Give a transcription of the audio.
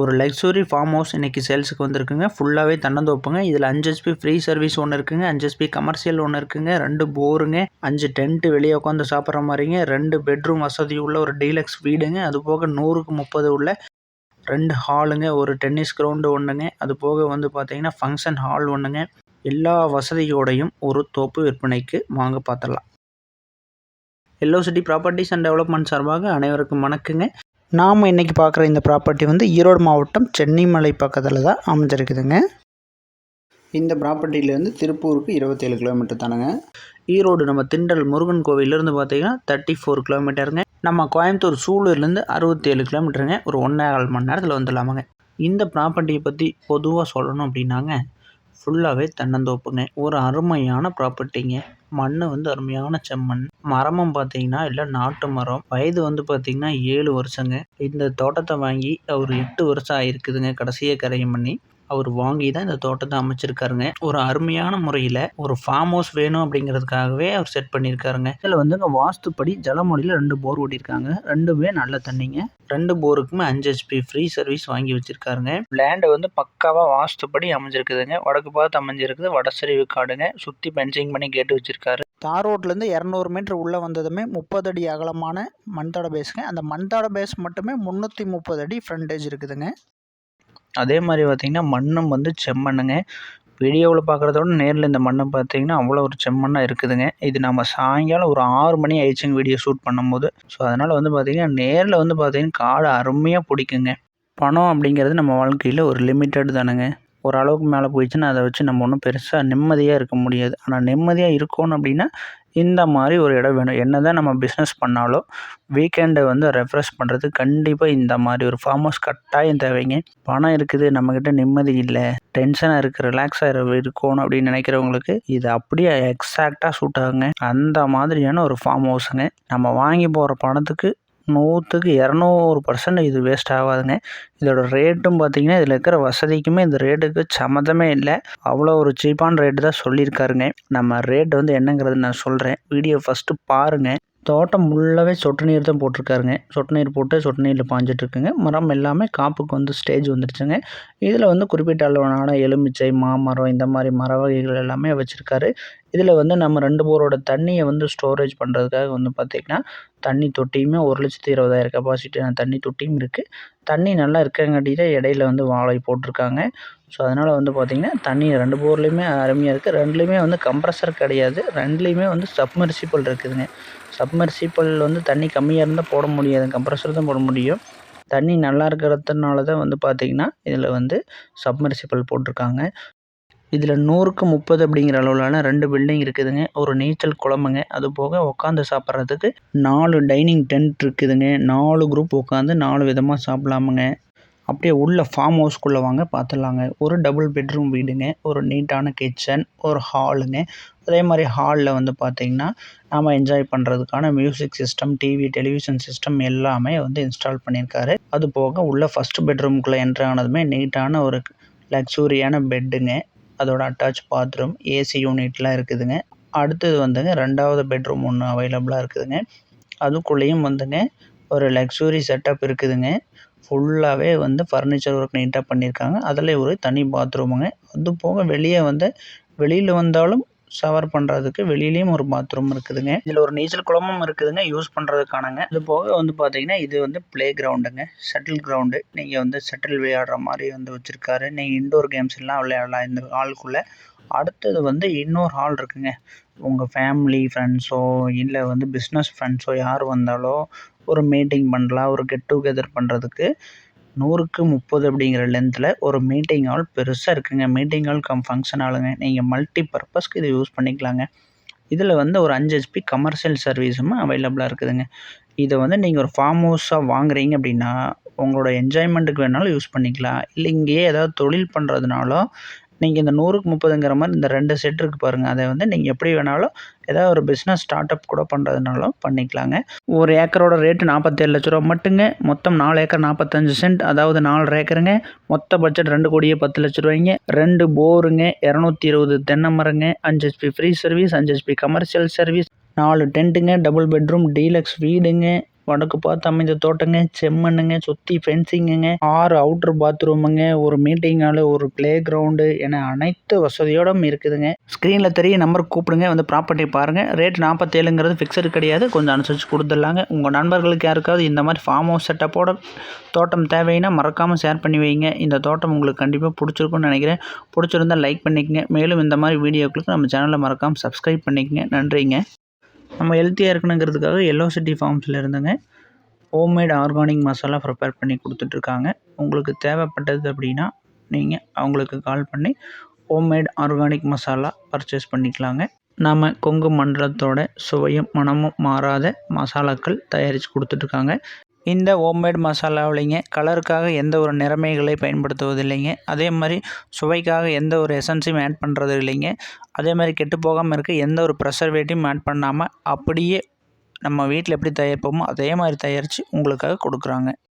ஒரு luxury farm house இன்றைக்கி சேல்ஸுக்கு வந்திருக்குங்க. ஃபுல்லாகவே தன்னந்தோப்புங்க. இதில் அஞ்சு ஹெச்பி ஃப்ரீ சர்வீஸ் ஒன்று இருக்குங்க. அஞ்சு ஹெச்பி கமர்ஷியல் ஒன்று இருக்குங்க. ரெண்டு போருங்க. அஞ்சு டென்ட்டு வெளியே உட்காந்து சாப்பிட்ற மாதிரிங்க. ரெண்டு பெட்ரூம் வசதி உள்ள ஒரு டீலக்ஸ் வீடுங்க. அது போக நூறுக்கு முப்பது உள்ள ரெண்டு ஹாலுங்க ஒரு டென்னிஸ் கிரவுண்டு ஒன்றுங்க அது போக வந்து பார்த்தீங்கன்னா ஃபங்க்ஷன் ஹால் ஒன்றுங்க எல்லா வசதியோடையும் ஒரு தோப்பு விற்பனைக்கு வாங்க பார்த்துடலாம். Yellow city properties and development சார்பாக அனைவருக்கும் வணக்கங்க. நாம் இன்றைக்கி பார்க்குற இந்த ப்ராப்பர்ட்டி வந்து ஈரோடு மாவட்டம் சென்னிமலை பக்கத்தில் தான் அமைஞ்சிருக்குதுங்க. இந்த ப்ராப்பர்ட்டிலேருந்து திருப்பூருக்கு இருபத்தேழு கிலோமீட்டர் தானுங்க. ஈரோடு நம்ம திண்டல் முருகன் கோவிலேருந்து பார்த்தீங்கன்னா தேர்ட்டி ஃபோர் கிலோமீட்டருங்க நம்ம கோயம்புத்தூர் சூலூர்லேருந்து அறுபத்தேழு கிலோமீட்டருங்க ஒரு ஒன்றே கால் மணி நேரத்தில் வந்துடலாமாங்க. இந்த ப்ராப்பர்ட்டியை பற்றி பொதுவாக சொல்லணும் அப்படின்னாங்க. ஃபுல்லாகவே தென்னந்தோப்புங்க. ஒரு அருமையான ப்ராப்பர்ட்டிங்க மண் வந்து அருமையான செம்மண். மரமும் பார்த்தீங்கன்னா இல்லை நாட்டு மரம். வயது வந்து பார்த்தீங்கன்னா ஏழு வருஷங்க. இந்த தோட்டத்தை வாங்கி ஒரு எட்டு வருஷம் ஆயிருக்குதுங்க கடைசியாக கரையும் பண்ணி. அவர் வாங்கி தான் இந்த தோட்டத்தை அமைச்சிருக்காருங்க. ஒரு அருமையான முறையில் ஒரு ஃபார்ம் ஹவுஸ் வேணும் அப்படிங்கிறதுக்காகவே அவர் செட் பண்ணியிருக்காருங்க. இதில் வந்துங்க வாஸ்துப்படி ஜலமொழியில் ரெண்டு போர் ஓட்டியிருக்காங்க. ரெண்டுமே நல்ல தண்ணிங்க. ரெண்டு போருக்குமே அஞ்சு ஹெச்பி ஃப்ரீ சர்வீஸ் வாங்கி வச்சிருக்காருங்க. லேண்டை வந்து பக்காவாக வாஸ்துப்படி அமைஞ்சிருக்குதுங்க. வடக்கு பார்த்து அமைஞ்சிருக்குது. வடசரிவு காடுங்க. சுற்றி பென்சிங் பண்ணி கேட்டு வச்சிருக்காரு. தார் ரோட்லேருந்து இரநூறு மீட்டர் உள்ளே வந்ததுமே முப்பது அடி அகலமான மண்தட பேஸுங்க அந்த மண்தட பேஸ் மட்டுமே முந்நூற்றி முப்பது அடி ஃப்ரண்டேஜ் இருக்குதுங்க. அதே மாதிரி பார்த்திங்கன்னா மண்ணும் வந்து செம்மண்ணுங்க. வீடியோவில் பார்க்குறதோட நேரில் இந்த மண்ணை பார்த்தீங்கன்னா அவ்வளோ ஒரு செம்மண்ணாக இருக்குதுங்க. இது நம்ம சாயங்காலம் ஒரு ஆறு மணி ஆயிடுச்சுங்க வீடியோ ஷூட் பண்ணும்போது. ஸோ அதனால் வந்து பார்த்திங்கன்னா நேரில் வந்து பார்த்திங்கன்னா காடு அருமையாக பிடிக்குங்க. பணம் அப்படிங்கிறது நம்ம வாழ்க்கையில் ஒரு லிமிட்டட் தானுங்க. ஓரளவுக்கு மேலே போயிடுச்சுன்னா அதை வச்சு நம்ம ஒன்றும் பெருசாக நிம்மதியாக இருக்க முடியாது. ஆனால் நிம்மதியாக இருக்கணும் அப்படின்னா இந்த மாதிரி ஒரு இடம் வேணும். என்ன தான் நம்ம பிஸ்னஸ் பண்ணாலும் வீக்கெண்டை வந்து ரெஃப்ரெஷ் பண்ணுறது கண்டிப்பாக இந்த மாதிரி ஒரு ஃபார்ம் ஹவுஸ் கட்டாயம் தேவைங்க. பணம் இருக்குது நம்மக்கிட்ட நிம்மதி இல்லை டென்ஷனாக இருக்குது ரிலாக்ஸாக இருக்கணும் அப்படின்னு நினைக்கிறவங்களுக்கு இது அப்படியே எக்ஸாக்டாக சூட் ஆகுங்க. அந்த மாதிரியான ஒரு ஃபார்ம் ஹவுஸுங்க நம்ம வாங்கி போகிற பணத்துக்கு நூற்றுக்கு இரநூறு பர்சன்ட் இது வேஸ்ட் ஆகாதுங்க. இதோட ரேட்டும் பார்த்தீங்கன்னா இதில் இருக்கிற வசதிக்குமே இந்த ரேட்டுக்கு சம்மந்தமே இல்லை. அவ்வளோ ஒரு சீப்பான ரேட்டு தான் சொல்லியிருக்காருங்க. நம்ம ரேட் வந்து என்னங்கிறது நான் சொல்கிறேன் வீடியோ ஃபஸ்ட்டு பாருங்கள் தோட்டம் ஃபுல்லாகவே சொட்டு நீர் தான் போட்டிருக்காருங்க. சொட்டு நீர் போட்டு சொட்டு நீரில் பாஞ்சிட்ருக்குங்க. மரம் எல்லாமே காப்புக்கு வந்து ஸ்டேஜ் வந்துடுச்சுங்க இதில் வந்து குறிப்பிட்ட அளவான எலுமிச்சை மாமரம் இந்த மாதிரி மர வகைகள் எல்லாமே வச்சுருக்காரு. இதில் வந்து நம்ம ரெண்டு போரோட தண்ணியை வந்து ஸ்டோரேஜ் பண்ணுறதுக்காக வந்து பார்த்திங்கன்னா தண்ணி தொட்டியுமே ஒரு லட்சத்தி இருபதாயிரம் கெப்பாசிட்டியான தண்ணி தொட்டியும் இருக்குது தண்ணி நல்லா இருக்கங்காட்டி தான் இடையில வந்து வாழை போட்டிருக்காங்க. ஸோ அதனால் வந்து பார்த்திங்கன்னா தண்ணி ரெண்டு போர்லேயுமே அருமையாக இருக்குது ரெண்டுலேயுமே வந்து கம்ப்ரஸர் கிடையாது. ரெண்டுலேயுமே வந்து சப்மர்சிபிள் இருக்குதுங்க. சப்மர்சிபிள் வந்து தண்ணி கம்மியாக இருந்தால் போட முடியாது. கம்ப்ரஸர் தான் போட முடியும். தண்ணி நல்லா இருக்கிறதுனால தான் வந்து பார்த்திங்கன்னா இதில் வந்து சப்மர்சிபிள் போட்டிருக்காங்க. இதில் நூறுக்கு முப்பது அப்படிங்கிற அளவிலான ரெண்டு பில்டிங் இருக்குதுங்க. ஒரு நீச்சல் குளமுங்க. அது போக உட்காந்து சாப்பிட்றதுக்கு நாலு டைனிங் டென்ட் இருக்குதுங்க. நாலு குரூப் உட்காந்து நாலு விதமாக சாப்பிட்லாமுங்க. அப்படியே உள்ள ஃபார்ம் ஹவுஸ்க்குள்ளே வாங்க பார்த்துடலாங்க ஒரு டபுள் பெட்ரூம் வீடுங்க ஒரு நீட்டான கிச்சன் ஒரு ஹாலுங்க அதே மாதிரி ஹாலில் வந்து பார்த்திங்கன்னா நாம் என்ஜாய் பண்ணுறதுக்கான music system TV television system எல்லாமே வந்து இன்ஸ்டால் பண்ணியிருக்காரு அது போக உள்ள ஃபஸ்ட் பெட்ரூம்குள்ளே என்ட்ரு ஆனதுமே நீட்டான ஒரு லக்ஸூரியான பெட்டுங்க அதோட அட்டாச் பாத்ரூம் ஏசி யூனிட்லாம் இருக்குதுங்க. அடுத்தது வந்துங்க ரெண்டாவது பெட்ரூம் ஒன்று அவைலபிளாக இருக்குதுங்க. அதுக்குள்ளேயும் வந்துங்க ஒரு லக்ஸுரி செட்டப் இருக்குதுங்க. ஃபுல்லாகவே வந்து ஃபர்னிச்சர் ஒர்க் நீட்டாக பண்ணியிருக்காங்க. அதில் ஒரு தனி பாத்ரூமுங்க அது போக வெளியே வந்து வெளியில் வந்தாலும் ஷவர் பண்ணுறதுக்கு வெளியிலையும் ஒரு பாத்ரூம் இருக்குதுங்க. இதில் ஒரு நீச்சல் குளமும் இருக்குதுங்க யூஸ் பண்ணுறதுக்கானங்க இது போக வந்து பார்த்தீங்கன்னா இது வந்து ப்ளே கிரவுண்டுங்க ஷட்டில் கிரவுண்டு நீங்கள் வந்து ஷட்டில் விளையாடுற மாதிரி வந்து வச்சுருக்காரு. நீங்கள் இன்டோர் கேம்ஸ் எல்லாம் விளையாடலாம். இந்த ஹாலுக்குள்ளே அடுத்தது வந்து இன்னொரு ஹால் இருக்குங்க. உங்கள் ஃபேமிலி ஃப்ரெண்ட்ஸோ இல்லை வந்து பிஸ்னஸ் ஃப்ரெண்ட்ஸோ யார் வந்தாலோ ஒரு மீட்டிங் பண்ணலாம் ஒரு கெட் டுகெதர் பண்ணுறதுக்கு நூறுக்கு முப்பது அப்படிங்கிற லென்த்தில் ஒரு மீட்டிங் ஹால் பெருசாக இருக்குங்க. மீட்டிங் ஹால் கம் ஃபங்க்ஷன் ஹாலுங்க நீங்கள் மல்டி பர்பஸ்க்கு இதை யூஸ் பண்ணிக்கலாங்க. இதில் வந்து ஒரு அஞ்சு ஹெச்பி கமர்ஷியல் சர்வீஸும் அவைலபிளாக இருக்குதுங்க. இதை வந்து நீங்கள் ஒரு ஃபார்ம் ஹவுஸாக வாங்குறீங்க அப்படின்னா உங்களோட என்ஜாய்மெண்ட்டுக்கு வேணாலும் யூஸ் பண்ணிக்கலாம். இல்லை இங்கேயே ஏதாவது தொழில் பண்ணுறதுனாலும் நீங்கள் இந்த நூறுக்கு முப்பதுங்கிற மாதிரி இந்த ரெண்டு செட் இருக்குது பாருங்கள் அதை வந்து நீங்கள் எப்படி வேணாலும் ஏதாவது ஒரு பிஸ்னஸ் ஸ்டார்ட் அப் கூட பண்ணுறதுனாலும் பண்ணிக்கலாங்க. ஒரு ஏக்கரோட ரேட்டு நாற்பத்தேழு லட்ச ரூபா மட்டுங்க. மொத்தம் நாலு ஏக்கர் நாற்பத்தஞ்சு சென்ட் அதாவது நாலு ஏக்கருங்க. மொத்த பட்ஜெட் ரெண்டு கோடியே பத்து லட்ச ரூபாய்ங்க. ரெண்டு போருங்க இரநூத்தி இருபது தென்னை மரங்க அஞ்சு ஹெச்பி ஃப்ரீ சர்வீஸ் அஞ்சு ஹெச்பி கமர்ஷியல் சர்வீஸ் நாலு டென்ட்டுங்க டபுள் பெட்ரூம் டீலக்ஸ் வீடுங்க. வடக்கு பார்த்து அமைந்த தோட்டங்க செம்மண்ணுங்க சுற்றி ஃபென்சிங்குங்க ஆறு அவுட்ரு பாத்ரூமுங்க ஒரு மீட்டிங் ஹாலு ஒரு ப்ளே கிரவுண்டு என அனைத்து வசதியோடும் இருக்குதுங்க. ஸ்க்ரீனில் தெரிய நம்பருக்கு கூப்பிடுங்க வந்து ப்ராப்பர்ட்டி பாருங்கள் ரேட் நாற்பத்தேழுங்கிறது ஃபிக்ஸடு கிடையாது. கொஞ்சம் அனுசரித்து கொடுத்துடலாங்க. உங்கள் நண்பர்களுக்கு யாருக்காவது இந்த மாதிரி ஃபார்ம் ஹவுஸ் செட்டப்போட தோட்டம் தேவைன்னா மறக்காமல் ஷேர் பண்ணி வைங்க. இந்த தோட்டம் உங்களுக்கு கண்டிப்பாக பிடிச்சிருக்குன்னு நினைக்கிறேன். பிடிச்சிருந்தா லைக் பண்ணிக்கங்க. மேலும் இந்த மாதிரி வீடியோக்களுக்கு நம்ம சேனலை மறக்காமல் சப்ஸ்கிரைப் பண்ணிக்கங்க. நன்றிங்க. நம்ம ஹெல்த்தியாக இருக்கணுங்கிறதுக்காக எல்லோ சிட்டி ஃபார்ம்ஸில் இருந்துங்க. ஹோம்மேட் ஆர்கானிக் மசாலா ப்ரிப்பேர் பண்ணி கொடுத்துட்ருக்காங்க. உங்களுக்கு தேவைப்பட்டது அப்படின்னா நீங்கள் அவங்களுக்கு கால் பண்ணி ஹோம்மேட் ஆர்கானிக் மசாலா பர்ச்சேஸ் பண்ணிக்கலாங்க. நாம் கொங்கு மண்டலத்தோட சுவையும் மனமும் மாறாத மசாலாக்கள் தயாரித்து கொடுத்துட்ருக்காங்க. இந்த ஹோம்மேட் மசாலாவிலைங்க கலருக்காக எந்த ஒரு நிறமைகளை பயன்படுத்துவதில்லைங்க. அதே மாதிரி சுவைக்காக எந்த ஒரு எசன்ஸையும் ஆட் பண்ணுறது இல்லைங்க. அதே மாதிரி கெட்டு போகாமல் இருக்க எந்த ஒரு ப்ரெசர்வேட்டிவும் ஆட் பண்ணாமல் அப்படியே நம்ம வீட்டில் எப்படி தயாரிப்போமோ அதே மாதிரி தயாரித்து உங்களுக்காக கொடுக்குறாங்க.